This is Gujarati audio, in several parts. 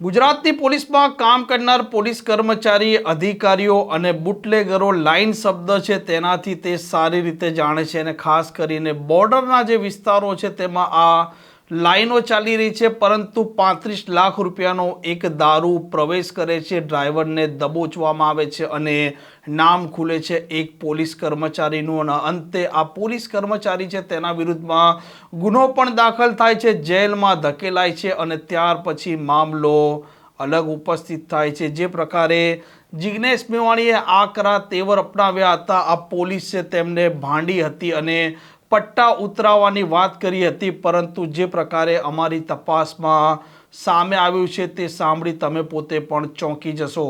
ગુજરાતની પોલીસમાં કામ કરનાર પોલીસ કર્મચારી, અધિકારીઓ અને બુટલેગરો લાઇન શબ્દ છે, તેનાથી તે સારી રીતે જાણે છે અને ખાસ કરીને બોર્ડરના જે વિસ્તારો છે, તેમાં આ લાઈનો ચાલી રહી છે, પરંતુ પાંત્રીસ લાખ રૂપિયાનો એક દારૂ પ્રવેશ કરે છે. ડ્રાઈવરને દબોચવામાં આવે છે અને નામ ખુલે છે એક પોલીસ કર્મચારીનું. અને અંતે આ પોલીસ કર્મચારી છે, તેના વિરુદ્ધમાં ગુનો પણ દાખલ થાય છે, જેલમાં ધકેલાય છે અને ત્યાર પછી મામલો અલગ ઉપસ્થિત થાય છે. જે પ્રકારે જિગ્નેશ મેવાણીએ આકરા તેવર અપનાવ્યા હતા. આ પોલીસે તેમને ભાંડી હતી અને પટ્ટા ઉતરાવવાની વાત કરી હતી, પરંતુ જે પ્રકારે અમારી તપાસમાં સામે આવ્યું છે તે સાંભળી તમે પોતે પણ ચોંકી જશો.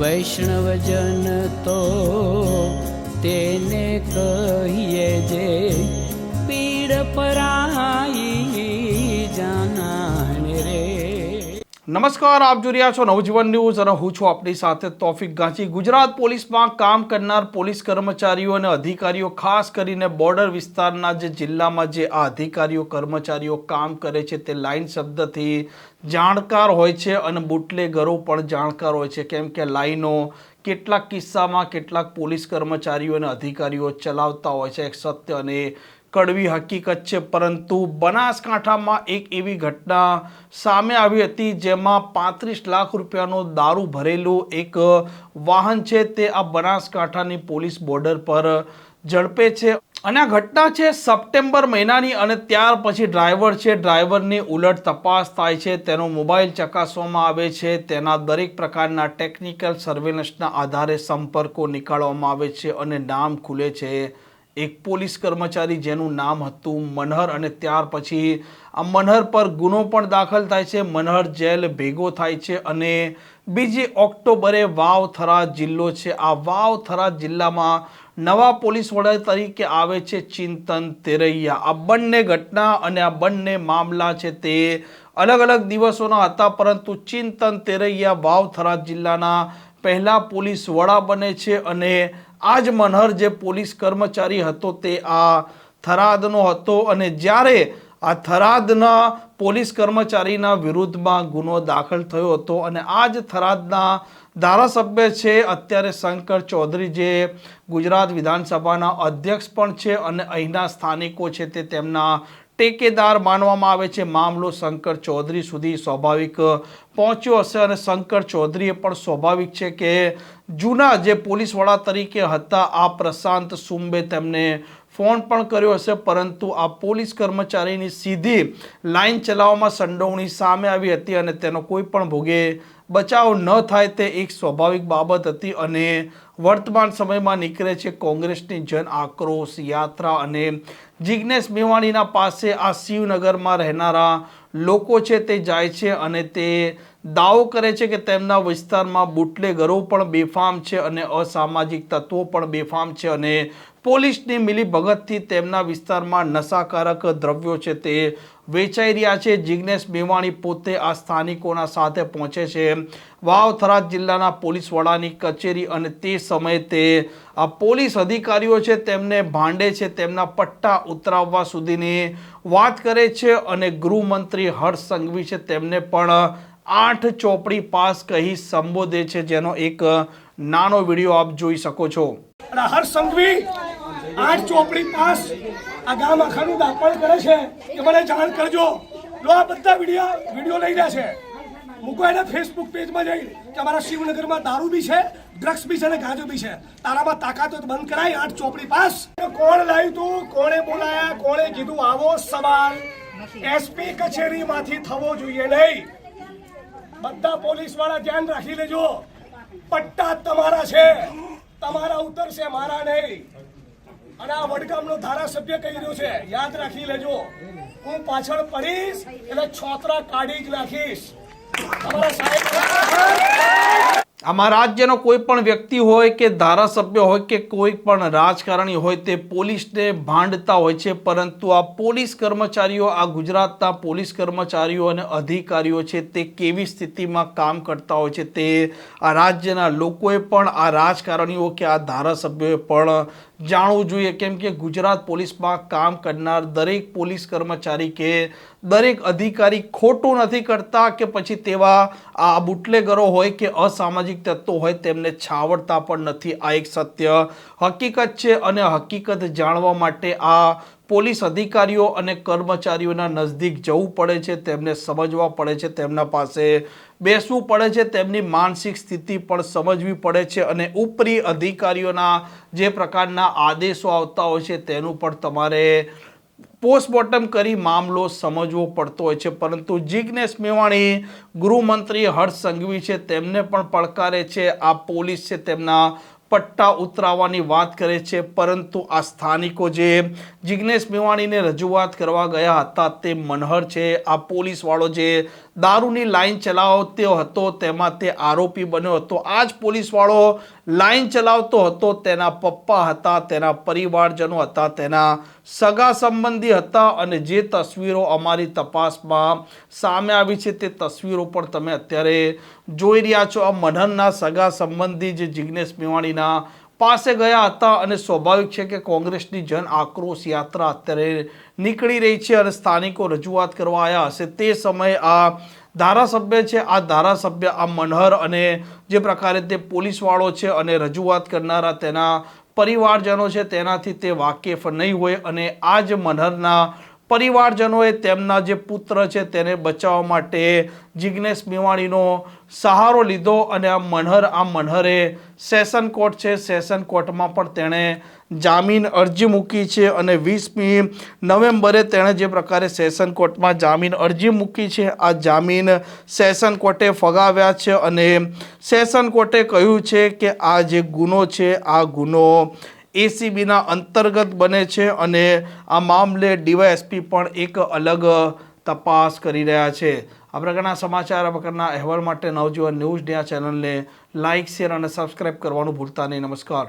વૈષ્ણવજન તો તેને કહીએ જે પીડ પરાઈ નમસ્કાર, આપ જોઈ રહ્યા છો નવજીવન ન્યૂઝ અને હું છું આપણી સાથે તોફિક ગાંચી. ગુજરાત પોલીસમાં કામ કરનાર પોલીસ કર્મચારીઓ અને અધિકારીઓ, ખાસ કરીને બોર્ડર વિસ્તારના જે જિલ્લામાં જે આ અધિકારીઓ, કર્મચારીઓ કામ કરે છે તે લાઈન શબ્દથી જાણકાર હોય છે અને બુટલેગરો પણ જાણકાર હોય છે. કેમ કે લાઈનો કેટલાક કિસ્સામાં કેટલાક પોલીસ કર્મચારીઓ અને અધિકારીઓ ચલાવતા હોય છે. એક સત્ય અને કડવી હકીકત છે, પરંતુ બનાસકાંઠામાં એક એવી ઘટના સામે આવી હતી જેમાં પાંત્રીસ લાખ રૂપિયાનો દારૂ ભરેલું એક વાહન છે, તે આ બનાસકાંઠાની પોલીસ બોર્ડર પર ઝડપે છે. અને આ ઘટના છે સપ્ટેમ્બર મહિનાની અને ત્યાર પછી ડ્રાઈવર છે, ડ્રાઈવરની ઉલટ તપાસ થાય છે, તેનો મોબાઈલ ચકાસવામાં આવે છે, તેના દરેક પ્રકારના ટેકનિકલ સર્વેલન્સના આધારે સંપર્કો નીકાળવામાં આવે છે અને નામ ખુલે છે. એક પોલીસ કર્મચારી જેનું નામ હતું મનહર અને ત્યાર પછી આ મનહર પર ગુનો પણ દાખલ થાય છે. મનહર જેલ ભેગો થાય છે અને બીજી ઓક્ટોબરે વાવથરા જિલ્લો છે. આ વાવ થરા જિલ્લામાં નવા પોલીસ વડા તરીકે આવે છે ચિંતન તેરૈયા. આ બંને ઘટના અને આ બંને મામલા છે તે અલગ અલગ દિવસોના હતા, પરંતુ ચિંતન તેરૈયા વાવથરા જિલ્લાના પહેલા પોલીસ વડા બને છે અને આજ મનહર જે પોલીસ કર્મચારી હતો તે આ થરાદનો હતો અને જ્યારે આ થરાદના પોલીસ કર્મચારીના વિરુદ્ધમાં ગુનો દાખલ થયો હતો અને આ જ થરાદના ધારાસભ્ય છે, અત્યારે શંકર ચૌધરી જે ગુજરાત વિધાનસભાના અધ્યક્ષ પણ છે અને અહીંના સ્થાનિકો છે તે તેમના ટેકેદાર માનવામાં આવે છે. મામલો શંકર ચૌધરી સુધી સ્વાભાવિક પહોંચ્યો હશે અને શંકર ચૌધરીએ પણ સ્વાભાવિક છે કે જૂના જે પોલીસ વડા તરીકે હતા, આ પ્રશાંત સુંબે તેમને ફોન પણ કર્યો હશે. પરંતુ આ પોલીસ કર્મચારીની સીધી લાઈન ચલાવવામાં સંડોવણી સામે આવી હતી અને તેનો કોઈ પણ ભોગે બચાવ ન થાય તે એક સ્વાભાવિક બાબત હતી અને વર્તમાન સમયમાં નીકળે છે કોંગ્રેસની જન આક્રોશ યાત્રા અને જિજ્ઞેશ મેવાણીના પાસે આ શિવનગરમાં રહેનારા લોકો છે તે જાય છે અને તે દાવો કરે છે કે તેમના વિસ્તારમાં બુટલેગરો પણ બેફામ છે અને અસામાજિક તત્વો પણ બેફામ છે અને પોલીસની મિલીભગતથી તેમના વિસ્તારમાં નશાકારક દ્રવ્યો છે તે વેચાઈ રહ્યા છે. જિજ્ઞેશ મેવાણી પોતે આ સ્થાનિકોના સાથે પહોંચે છે. વાવથરા જિલ્લાના પોલીસ વડાની કચેરી અને તે સમયે તે આ પોલીસ અધિકારીઓ છે તેમને ભાંડે છે, તેમના પટ્ટા ઉતરાવવા સુધીની વાત કરે છે અને ગૃહમંત્રી હર્ષ સંઘવી છે તેમને પણ આઠ ચોપડી પાસ કહી સંબોધે છે, જેનો એક નાનો વીડિયો આપ જોઈ શકો છો. હર્ષ સંઘવી આઠ ચોપડી પાસ. આ ગામ આખાનું દાપણ કરે છે. કે મને જાણ કરજો. લો, આ બધા વીડિયો વીડિયો લઈ રહ્યા છે. મૂકો એના ફેસબુક પેજમાં જઈ. કે અમારા શિવનગરમાં દારૂ બી છે ડ્રગ્સ બી છે અને ગાંજો બી છે. તારામાં તાકાત બંધ કરાય, આઠ ચોપડી પાસ. કોણ લાવ્યું તું? કોણે બોલાયા? કોણે કીધું, આવો સવાલ. એસપી કચેરીમાંથી થવો જોઈએ નહીં. બધા પોલીસવાળા ધ્યાન રાખી લેજો. પટ્ટા તમારા છે. તમારા ઉતરશે, મારા નહીં. અને આ વડગામનો ધારાસભ્ય કહી રહ્યો છે, યાદ રાખી લેજો, હું પાછળ પડીશ, એટલે છોતરા કાઢી જ નાખીશ. તમારા સાહેબ આમાં રાજ્યનો કોઈ પણ વ્યક્તિ હોય કે ધારાસભ્ય હોય કે કોઈ પણ રાજકારણી હોય તે પોલીસને ભાંડતા હોય છે. પરંતુ આ પોલીસ કર્મચારીઓ, આ ગુજરાતના પોલીસ કર્મચારીઓ અને અધિકારીઓ છે તે કેવી સ્થિતિમાં કામ કરતા હોય છે તે આ રાજ્યના લોકોએ પણ, આ રાજકારણીઓ કે આ ધારાસભ્યોએ પણ જાણવું જોઈએ. કેમ કે ગુજરાત પોલીસમાં કામ કરનાર દરેક પોલીસ કર્મચારી કે દરેક અધિકારી ખોટું નથી કરતા કે પછી તેવા આ બુટલેગરો હોય કે અસામાજિક તત્વો હોય તેમને છાવડતા પણ નથી. આ એક સત્ય હકીકત છે અને હકીકત જાણવા માટે આ પોલીસ અધિકારીઓ અને કર્મચારીઓના નજદીક જવું પડે છે, તેમને સમજવા પડે છે, તેમના પાસે બેસવું પડે છે, તેમની માનસિક સ્થિતિ પણ સમજવી પડે છે અને ઉપરી અધિકારીઓના જે પ્રકારના આદેશો આવતા હોય છે તેનું પણ તમારે પોસ્ટમોર્ટમ કરી મામલો સમજવો પડતો હોય છે. પરંતુ જિજ્ઞેશ મેવાણી ગૃહમંત્રી હર્ષ સંઘવી છે. તેમને પણ પડકારે છે. આ પોલીસ છે તેમના પટ્ટા ઉતરાવવાની વાત કરે છે. પરંતુ આ સ્થાનિકો જે જિજ્ઞેશ મેવાણીને રજૂઆત કરવા ગયા હતા તે મનહર છે. આ પોલીસવાળો જે દારૂની લાઈન ચલાવતો હતો તેમાં તે આરોપી બન્યો હતો. આ જ પોલીસવાળો લાઈન ચલાવતો હતો, તેના પપ્પા હતા, તેના પરિવારજનો હતા, તેના સગા સંબંધી હતા અને જે તસવીરો અમારી તપાસમાં સામે આવી છે, તે તસવીરો પણ તમે અત્યારે જોઈ રહ્યા છો. આ મનહરના સગા સંબંધી જે જિજ્ઞેશ મેવાણીના પાસે ગયા હતા અને સ્વાભાવિક છે કે કોંગ્રેસની જન આક્રોશ યાત્રા અત્યારે નીકળી રહી છે અને સ્થાનિકો રજૂઆત કરવા આવ્યા હશે. તે સમયે આ ધારાસભ્ય છે, આ ધારાસભ્ય, આ મનહર અને જે પ્રકારે તે પોલીસવાળો છે અને રજૂઆત કરનારા તેના પરિવારજનો છે, તેનાથી તે વાકેફ નહીં હોય અને આ જ મનહરના પરિવારજનોએ તેમના જે પુત્ર છે તેને બચાવવા માટે જિજ્ઞેશ મેવાણીનો સહારો લીધો અને આ મનહર, આ મનહરે સેશન કોર્ટ છે. સેશન કોર્ટમાં પણ તેણે જામીન અરજી મૂકી છે અને વીસમી નવેમ્બરે તેણે જે પ્રકારે સેશન કોર્ટમાં જામીન અરજી મૂકી છે, આ જામીન સેશન કોર્ટે ફગાવ્યા છે અને સેશન કોર્ટે કહ્યું છે કે આ જે ગુનો છે, આ ગુનો એસીબીના અંતર્ગત બને છે અને આ મામલે ડીવાયએસપી પણ એક અલગ તપાસ કરી રહ્યા છે. આ પ્રકારના સમાચાર પ્રકારના અહેવાલ માટે નવજીવન ન્યૂઝ ડે આ ચેનલને લાઇક, શેર અને સબસ્ક્રાઇબ કરવાનું ભૂલતા નહીં. નમસ્કાર.